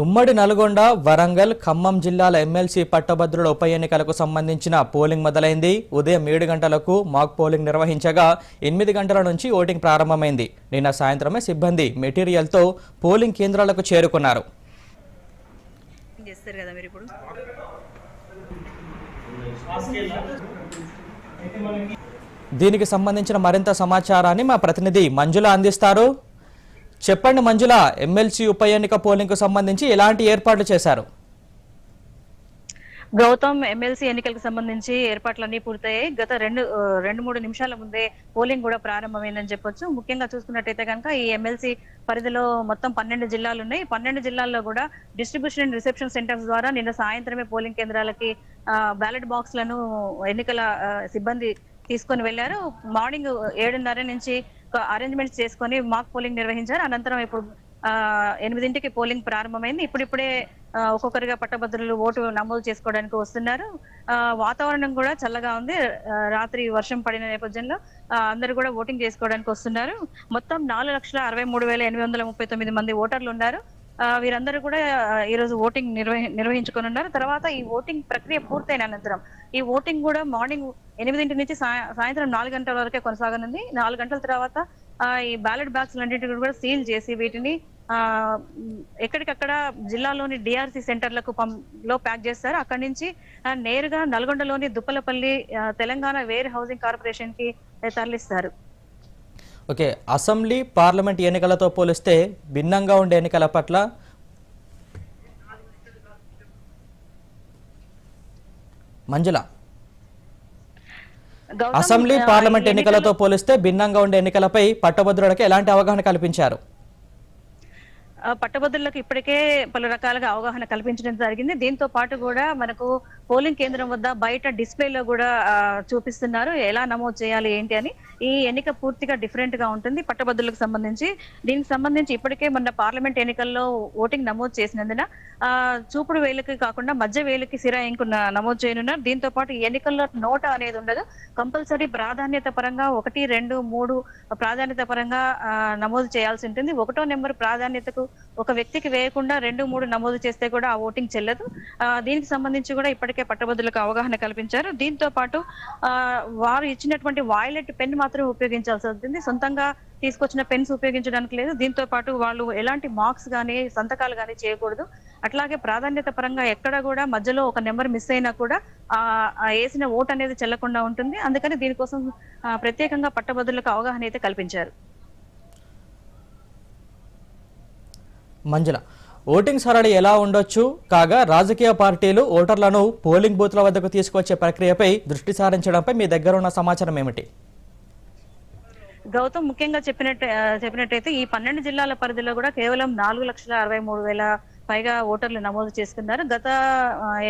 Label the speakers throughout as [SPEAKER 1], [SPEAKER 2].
[SPEAKER 1] ఉమ్మడి నల్గొండ వరంగల్ ఖమ్మం జిల్లాల ఎమ్మెల్సీ పట్టభద్రుల ఉప ఎన్నికలకు సంబంధించిన పోలింగ్ మొదలైంది. ఉదయం ఏడు గంటలకు మాక్ పోలింగ్ నిర్వహించగా ఎనిమిది గంటల నుంచి ఓటింగ్ ప్రారంభమైంది. నిన్న సాయంత్రమే సిబ్బంది మెటీరియల్తో పోలింగ్ కేంద్రాలకు చేరుకున్నారు. దీనికి సంబంధించిన మరింత సమాచారాన్ని మా ప్రతినిధి మంజుల అందిస్తారు. చెప్పండి మంజుల ఎమ్మెల్సీ ఉప ఎన్నిక పోలింగ్కు సంబంధించి ఎలాంటి ఏర్పాట్లు చేశారు?
[SPEAKER 2] గౌతమ్ ఎమ్మెల్సీ ఎన్నికలకు సంబంధించి ఏర్పాట్లన్నీ పూర్తయ్యాయి. గత రెండు రెండు మూడు నిమిషాల ముందే పోలింగ్ కూడా ప్రారంభమైందని చెప్పొచ్చు. ముఖ్యంగా చూసుకున్నట్టయితే కనుక ఈ ఎమ్మెల్సీ పరిధిలో మొత్తం పన్నెండు జిల్లాలు ఉన్నాయి పన్నెండు జిల్లాల్లో కూడా డిస్ట్రిబ్యూషన్ అండ్ రిసెప్షన్ సెంటర్స్ ద్వారా నిన్న సాయంత్రమే పోలింగ్ కేంద్రాలకి బ్యాలెట్ బాక్స్లను ఎన్నికల సిబ్బంది తీసుకొని వెళ్ళారు మార్నింగ్ ఏడున్నర నుంచి అరేంజ్మెంట్స్ చేసుకొని మాక్ పోలింగ్ నిర్వహించారు. అనంతరం ఇప్పుడు ఆ, ఎనిమిదింటికి పోలింగ్ ప్రారంభమైంది. ఇప్పుడిప్పుడే ఒక్కొక్కరిగా పట్టభద్రులు ఓటు నమోదు చేసుకోవడానికి వస్తున్నారు. వాతావరణం కూడా చల్లగా ఉంది. రాత్రి వర్షం పడిన నేపథ్యంలో అందరూ కూడా ఓటింగ్ చేసుకోవడానికి వస్తున్నారు. మొత్తం నాలుగు లక్షల అరవై మూడు వేల ఎనిమిది వందల ముప్పై తొమ్మిది మంది ఓటర్లు ఉన్నారు. ఆ, వీరందరూ కూడా ఈరోజు ఈ రోజు ఓటింగ్ నిర్వహి నిర్వహించుకొని ఉన్నారు. తర్వాత ఈ ఓటింగ్ ప్రక్రియ పూర్తయిన అనంతరం ఈ ఓటింగ్ కూడా మార్నింగ్ ఎనిమిదింటి నుంచి సాయంత్రం నాలుగు గంటల వరకే కొనసాగనుంది. నాలుగు గంటల తర్వాత ఈ బ్యాలెట్ బ్యాగ్స్ అన్నింటినీ కూడా సీల్ చేసి వీటిని ఆ ఎక్కడికక్కడ జిల్లాలోని డిఆర్సి సెంటర్లకు లో ప్యాక్ చేస్తారు. అక్కడి నుంచి నేరుగా నల్గొండలోని దుప్పలపల్లి తెలంగాణ వేర్ హౌసింగ్ కార్పొరేషన్కి తరలిస్తారు.
[SPEAKER 1] ఓకే. అసెంబ్లీ పార్లమెంట్ ఎన్నికలతో పోలిస్తే భిన్నంగా ఉండే ఎన్నికల పట్ల మంజుల. అసెంబ్లీ పార్లమెంట్ ఎన్నికలతో పోలిస్తే భిన్నంగా ఉండే ఎన్నికలపై పట్టభద్రులకు ఎలాంటి అవగాహన కల్పించారు?
[SPEAKER 2] పట్టభద్రులకు ఇప్పటికే పలు రకాలుగా అవగాహన కల్పించడం జరిగింది. దీంతో పాటు కూడా మనకు పోలింగ్ కేంద్రం వద్ద బయట డిస్ప్లేలో కూడా చూపిస్తున్నారు. ఎలా నమోదు చేయాలి ఏంటి అని. ఈ ఎన్నిక పూర్తిగా డిఫరెంట్గా ఉంటుంది. పట్టభద్రులకు సంబంధించి దీనికి సంబంధించి ఇప్పటికే మొన్న పార్లమెంట్ ఎన్నికల్లో ఓటింగ్ నమోదు చేసినందున చూపుడు వేలుకి కాకుండా మధ్య వేలుకి సిరాయింకు నమోదు చేయనున్నారు. దీంతో పాటు ఎన్నికల్లో నోట అనేది ఉండదు. కంపల్సరీ ప్రాధాన్యత పరంగా ఒకటి రెండు మూడు ప్రాధాన్యత పరంగా నమోదు చేయాల్సి ఉంటుంది. ఒకటో నెంబర్ ప్రాధాన్యతకు ఒక వ్యక్తికి వేయకుండా రెండు మూడు నమోదు చేస్తే కూడా ఆ ఓటింగ్ చెల్లదు. ఆ, దీనికి సంబంధించి కూడా ఇప్పటికే పట్టభద్రులకు అవగాహన కల్పించారు. దీంతో పాటు వారు ఇచ్చినటువంటి వాయిలెట్ పెన్ మాత్రం ఉపయోగించాల్సి ఉంటుంది సొంతంగా తీసుకొచ్చిన పెన్స్ ఉపయోగించడానికి లేదు. దీంతో పాటు వాళ్ళు ఎలాంటి మార్క్స్ కానీ సంతకాలు కానీ చేయకూడదు. అట్లాగే ప్రాధాన్యత పరంగా ఎక్కడ కూడా మధ్యలో ఒక నెంబర్ మిస్ అయినా కూడా ఆ వేసిన ఓట్ అనేది చెల్లకుండా ఉంటుంది. అందుకని దీనికోసం ప్రత్యేకంగా పట్టభద్రులకు అవగాహన అయితే కల్పించారు.
[SPEAKER 1] మంజుల. ఓటింగ్ సరళి ఎలా ఉండొచ్చు? కాగా రాజకీయ పార్టీలు ఓటర్లను పోలింగ్ బూత్ల వద్దకు తీసుకొచ్చే ప్రక్రియపై దృష్టి సారించడంపై మీ దగ్గర ఉన్న సమాచారం ఏమిటి?
[SPEAKER 2] గౌతమ్ ముఖ్యంగా చెప్పినట్టు చెప్పినట్టయితే ఈ పన్నెండు జిల్లాల పరిధిలో కూడా కేవలం నాలుగు లక్షల అరవై మూడు వేల పైగా ఓటర్లు నమోదు చేసుకున్నారు. గత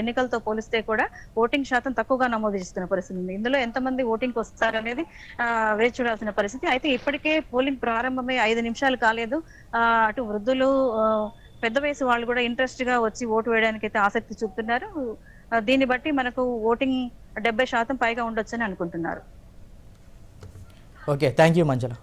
[SPEAKER 2] ఎన్నికలతో పోలిస్తే కూడా ఓటింగ్ శాతం తక్కువగా నమోదు చేస్తున్న పరిస్థితి ఉంది. ఇందులో ఎంతమంది ఓటింగ్ వస్తారు అనేది వేచి చూడాల్సిన పరిస్థితి. అయితే ఇప్పటికే పోలింగ్ ప్రారంభమై ఐదు నిమిషాలు కాలేదు. అటు వృద్ధులు పెద్ద వయసు వాళ్ళు కూడా ఇంట్రెస్ట్గా వచ్చి ఓటు వేయడానికి అయితే ఆసక్తి చూపుతున్నారు. దీన్ని బట్టి మనకు ఓటింగ్ డెబ్బై శాతం పైగా ఉండొచ్చని అనుకుంటున్నారు.
[SPEAKER 1] Okay thank you Manjula.